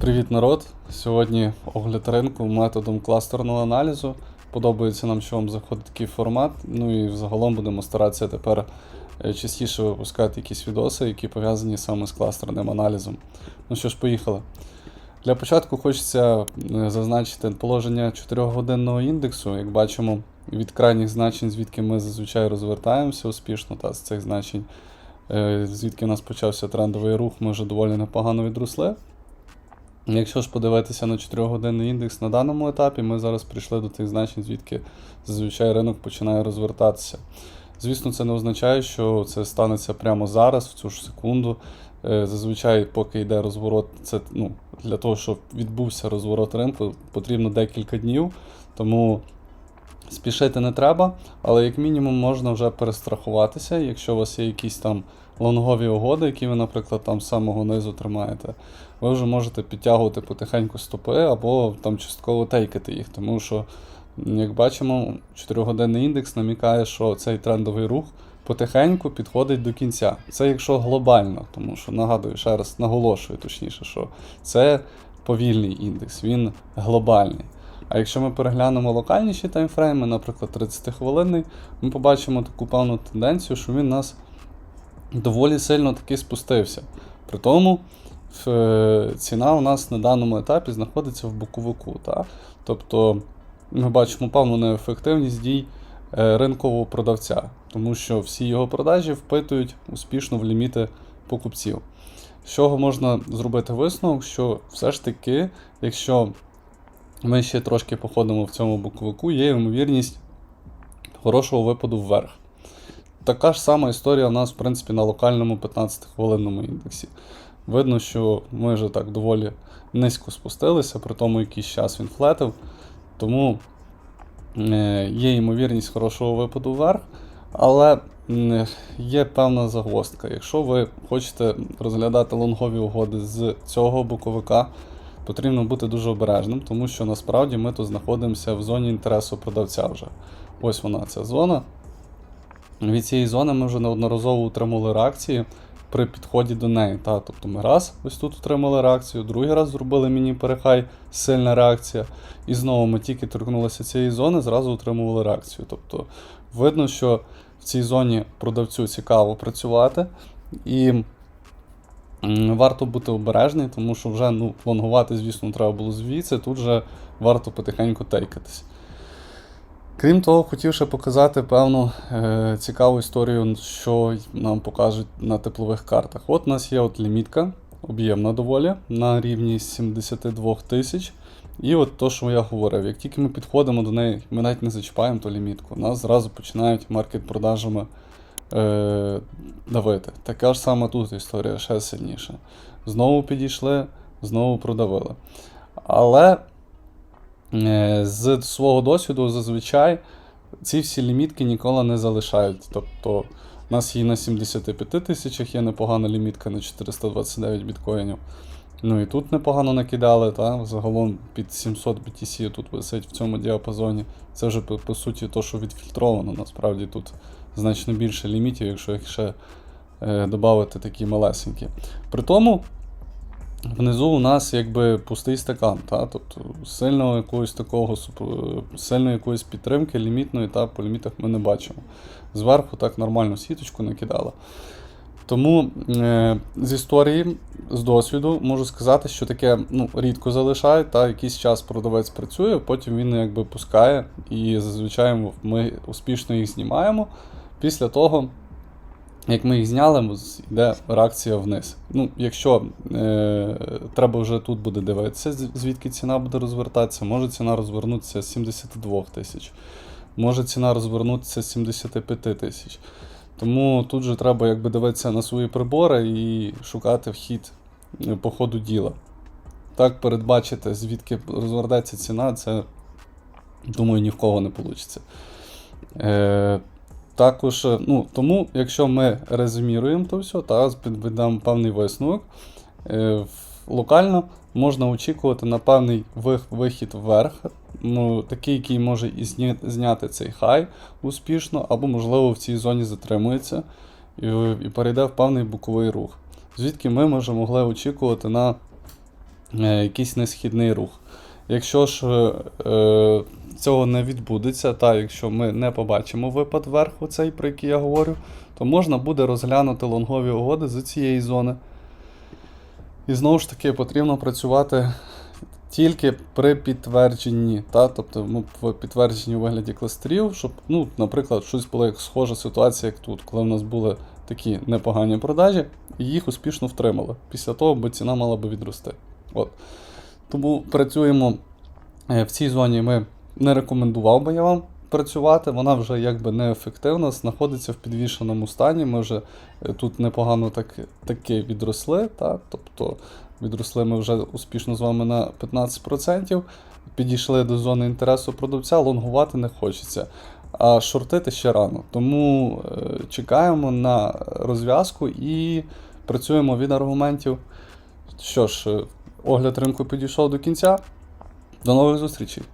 Привіт, народ! Сьогодні огляд ринку методом кластерного аналізу. Подобається нам, що вам заходить такий формат. Ну і взагалом будемо старатися тепер е, частіше випускати якісь відоси, які пов'язані саме з кластерним аналізом. Ну що ж, поїхали. Для початку хочеться е, зазначити положення 4-годинного індексу. Як бачимо, від крайніх значень, звідки ми зазвичай розвертаємося успішно, та з цих значень, е, звідки у нас почався трендовий рух, ми вже доволі непогано відросли. Якщо ж подивитися на 4-годинний індекс на даному етапі, ми зараз прийшли до тих значень, звідки зазвичай ринок починає розвертатися. Звісно, це не означає, що це станеться прямо зараз, в цю ж секунду. Е, Зазвичай, поки йде розворот, це ну, для того, щоб відбувся розворот ринку, потрібно декілька днів. Тому спішити не треба, але як мінімум можна вже перестрахуватися, якщо у вас є якісь там лонгові угоди, які ви, наприклад, там з самого низу тримаєте, ви вже можете підтягувати потихеньку стопи або там частково тейкати їх, тому що, як бачимо, 4-годинний індекс намікає, що цей трендовий рух потихеньку підходить до кінця. Це якщо глобально, тому що нагадую ще раз, наголошую точніше, що це повільний індекс, він глобальний. А якщо ми переглянемо локальніші таймфрейми, наприклад, 30-хвилинний, ми побачимо таку певну тенденцію, що він нас доволі сильно таки спустився. При тому е, ціна у нас на даному етапі знаходиться в боковику. Та? Тобто ми бачимо певну неефективність дій е, ринкового продавця, тому що всі його продажі впитують успішно в ліміти покупців. З чого можна зробити висновок, що все ж таки, якщо ми ще трошки походимо в цьому боковику, є ймовірність хорошого випаду вверх. Така ж сама історія у нас, в принципі, на локальному 15-хвилинному індексі. Видно, що ми вже так доволі низько спустилися, при тому якийсь час він флетив. Тому е, є ймовірність хорошого випаду вверх. Але є певна загвоздка. Якщо ви хочете розглядати лонгові угоди з цього боковика, потрібно бути дуже обережним, тому що насправді ми тут знаходимося в зоні інтересу продавця вже. Ось вона ця зона. Від цієї зони ми вже неодноразово утримали реакції при підході до неї. Та? Тобто ми раз ось тут утримали реакцію, другий раз зробили міні-перехай, сильна реакція. І знову ми тільки торкнулися цієї зони, зразу утримували реакцію. Тобто видно, що в цій зоні продавцю цікаво працювати. І варто бути обережний, тому що вже ну, лонгувати, звісно, треба було звідси, тут вже варто потихеньку тейкатись. Крім того, хотів ще показати певну е, цікаву історію, що нам покажуть на теплових картах. От у нас є от лімітка, об'ємна доволі, на рівні 72 тисяч. І от то, що я говорив, як тільки ми підходимо до неї, ми навіть не зачіпаємо ту лімітку, нас зразу починають маркет-продажами е, давити. Така ж сама тут історія, ще сильніше. Знову підійшли, знову продавили. Але Е, з свого досвіду зазвичай ці всі лімітки ніколи не залишають. Тобто у нас є на 75 тисячах є непогана лімітка на 429 біткоїнів. Ну і тут непогано накидали, та? загалом під 700 BTC тут висить в цьому діапазоні. Це вже по, по суті то, що відфільтровано. Насправді тут значно більше лімітів, якщо їх ще е, додати такі малесенькі. При тому Внизу у нас якби пустий стакан, та? тобто сильного якогось такого сильної якоїсь підтримки лімітної та по лімітах ми не бачимо. Зверху так нормально сіточку накидала. Тому е, з історії, з досвіду, можу сказати, що таке ну, рідко залишають, та якийсь час продавець працює, потім він якби пускає, і зазвичай ми успішно їх знімаємо. Після того як ми їх зняли, йде реакція вниз. Ну, Якщо е, треба вже тут буде дивитися, звідки ціна буде розвертатися, може ціна розвернутися з 72 тисяч, може ціна розвернутися з 75 тисяч. Тому тут же треба якби дивитися на свої прибори і шукати вхід е, по ходу діла. Так, передбачити, звідки розвертається ціна, це, думаю, ні в кого не вийде. Е, також, е, ну, Тому, якщо ми резюміруємо то все, та підведемо певний висновок, е, локально можна очікувати на певний вихід вверх, ну, такий, який може і зняти цей хай успішно, або, можливо, в цій зоні затримується і, і перейде в певний боковий рух. Звідки ми може могли очікувати на е, якийсь несхідний рух. Якщо ж е, цього не відбудеться, та якщо ми не побачимо випад вверх, оцей, про який я говорю, то можна буде розглянути лонгові угоди з цієї зони. І знову ж таки потрібно працювати тільки при підтвердженні, та? тобто ну, в підтвердженні у вигляді кластерів, щоб, ну, наприклад, щось була як схожа ситуація, як тут, коли в нас були такі непогані продажі, і їх успішно втримали. Після того, бо ціна мала би відрости. От. Тому працюємо е, в цій зоні. Ми не рекомендував би я вам працювати, вона вже якби неефективна, знаходиться в підвішеному стані. Ми вже е, тут непогано так, таки відросли. Та? Тобто відросли ми вже успішно з вами на 15%. Підійшли до зони інтересу продавця, лонгувати не хочеться. А шортити ще рано. Тому е, чекаємо на розв'язку і працюємо від аргументів. Що ж, е, огляд ринку підійшов до кінця. До нових зустрічей!